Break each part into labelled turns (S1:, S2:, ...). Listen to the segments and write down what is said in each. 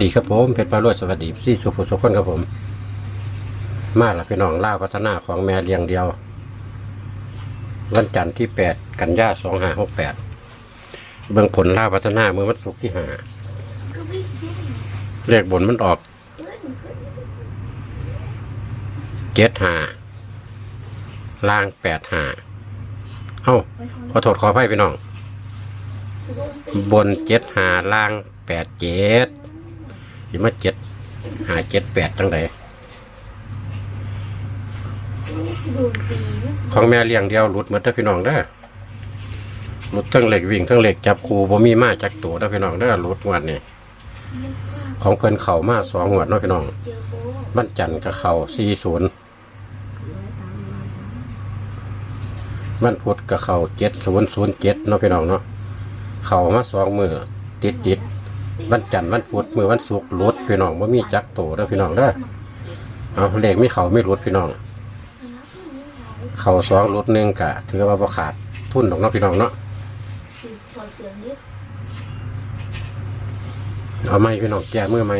S1: ดีครับผมเพชรปลารวยสวัสดีซี่สุภสุขคนครับผม มาละพี่น้องล่าวพัฒนาของแม่เลี้ยงเดียว วันจันทร์ที่แปดกันยาสองห้าหกแปดเบื้องผลล่าวพัฒนาเมื่อวันศุกร์ที่ห้าเลขบนมันออกเจ็ดห้าล่างแปดห้าเอ้าขอโทษขออภัยพี่น้อง บนเจ็ดหาล่างแปดเจ็ด ยี่มาเจ็ดหาเจ็ดแปดจังไดของแม่เลี้ยงเดียวหลุดหมดเด้อพี่น้องเด้อหลุดทั้งเหล็กวิ่งทั้งเหล็กจับคูบ่มีมาจากตัวเด้อพี่น้องเด้อหลุดงวดนี่ของเพิ่นเข่ามาสองงวดเนาะพี่น้องบ้านจันทร์กับเข่าสี่ศูนย์บ้านพุธกับเข่าเจ็ดศูนย์ศูนย์เจ็ดเนาะพี่น้องเนาะเข้ามาสองมือติดติด วันจันทร์วันพุธมือวันศุกร์รถพี่น้องว่ามีจักโตเด้อพี่น้องเด้อเอาเลขไม่เขาไม่รถพี่น้อง เข่าสองรถหนึ่งกะถือว่าบ่ขาดทุนดอกเนาะพี่น้องเนาะเอาไหมพี่น้องแก้มือไหม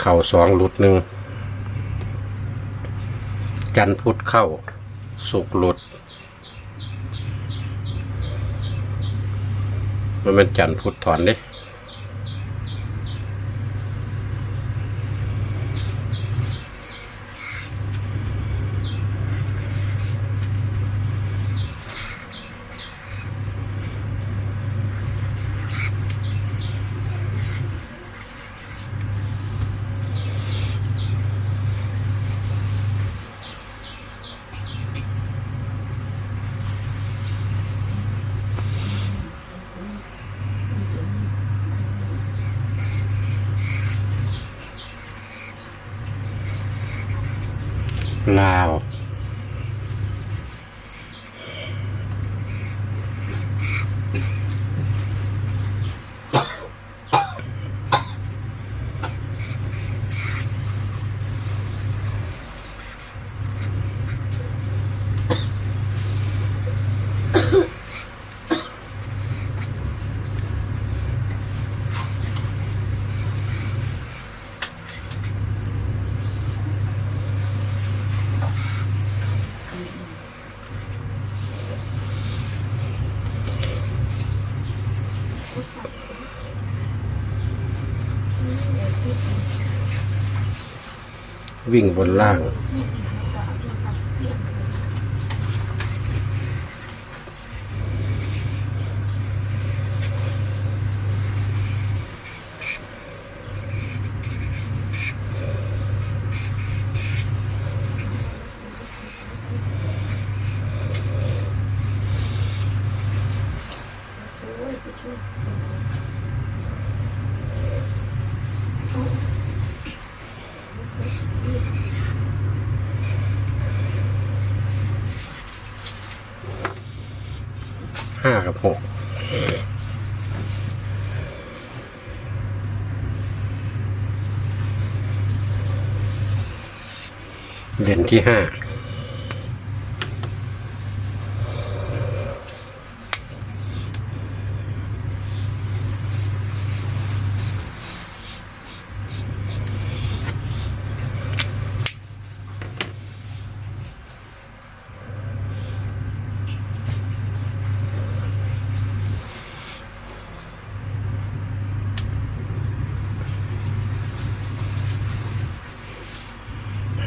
S1: เข่าสองรถหนึ่งจันทร์พุธเข้าสุกหลุด มันเป็นจันทร์พุทธถอนเด้ ลาว วิ่งบนล่าง กับหกเด่นที่ห้า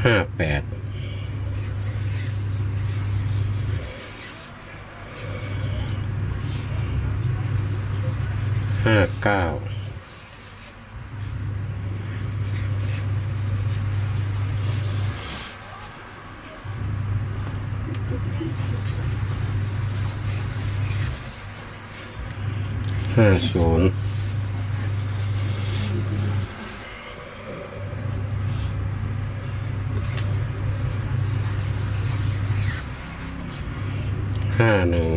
S1: ห้าแปดห้าเก้าห้าศูนย์ ห้าหนึ่ง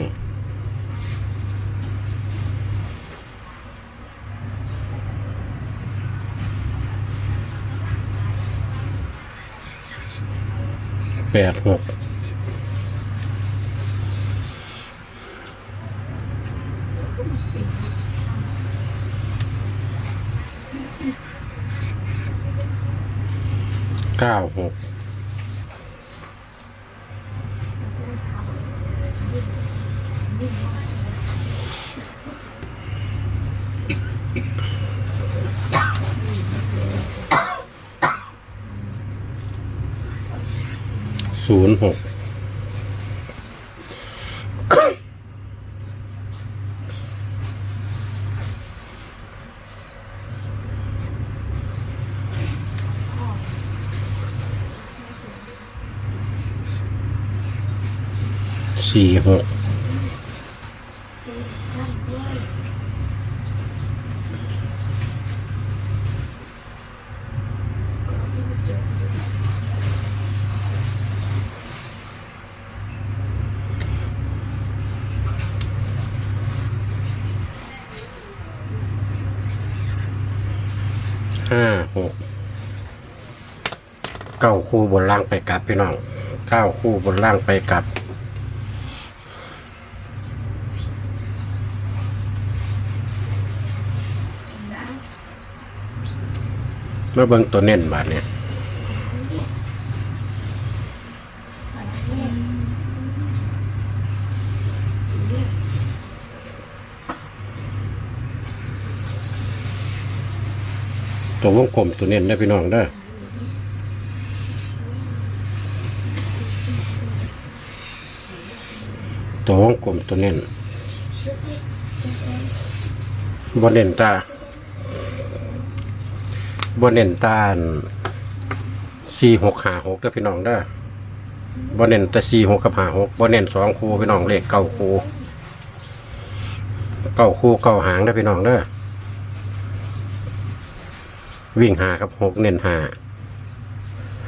S1: แปดหกเก้าหก ศูนย์หกสี่หก ห้าหกเก้าคู่บนล่างไปกลับพี่น้องเก้าคู่บนล่างไปกลับมาเบิ่งตัวเน้นบาทเนี่ย ตัววงกลมตัวเน้นได้พี่น้องได้ตัววงกลมตัวเน้นบนเน้นตาบนเน้นตาสี่หกหาหกเด้พี่น้องเด้บนเน้นแต่สี่หกกับหาหกบนเน้นสองคูพี่น้องเลขเก้าคูเก้าคูเก้าหางเด้พี่น้องเด้ วิ่งหากับหกเน้นหา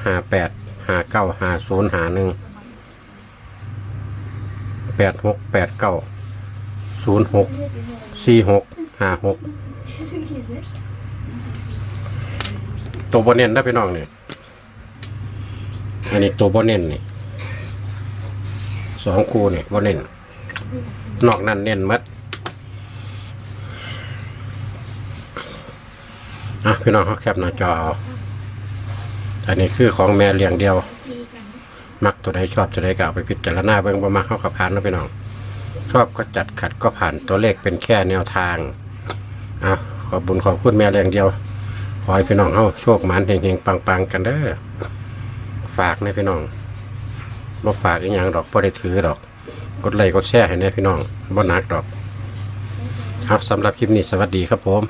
S1: หาแปดหาเก้าหาศูนย์หาหนึ่งแปดหกแปดเก้าศูนย์หกสี่หกหาหกตัวบนเน้นได้พี่น้องเนี่ยอันนี้ตัวบนเน้นนี่สองคู่เนี่ยบนเน้นนอกนั้นเน้นมัด อะพี่น้องเขาแคปหน้าจอเอาอันนี้คือของแม่เลี้ยงเดียว มักตัวใดชอบตัวใดก็เอาไปพิจารณาเบิ่งบ่มักเข้ากับผ่านนะพี่น้อง ชอบก็จัดขัดก็ผ่านตัวเลขเป็นแค่แนวทางอะขอบบุญขอบคุณแม่เลี้ยงเดียว ขอให้พี่น้องเฮาโชคหมานเฮงๆปังๆกันเด้อฝากนะพี่น้องบ่ฝากอีหยังดอกบ่ได้ถือดอก กดไลค์กดแชร์ให้แน่พี่น้องบ่หนักดอก ครับสำหรับคลิปนี้สวัสดีครับผม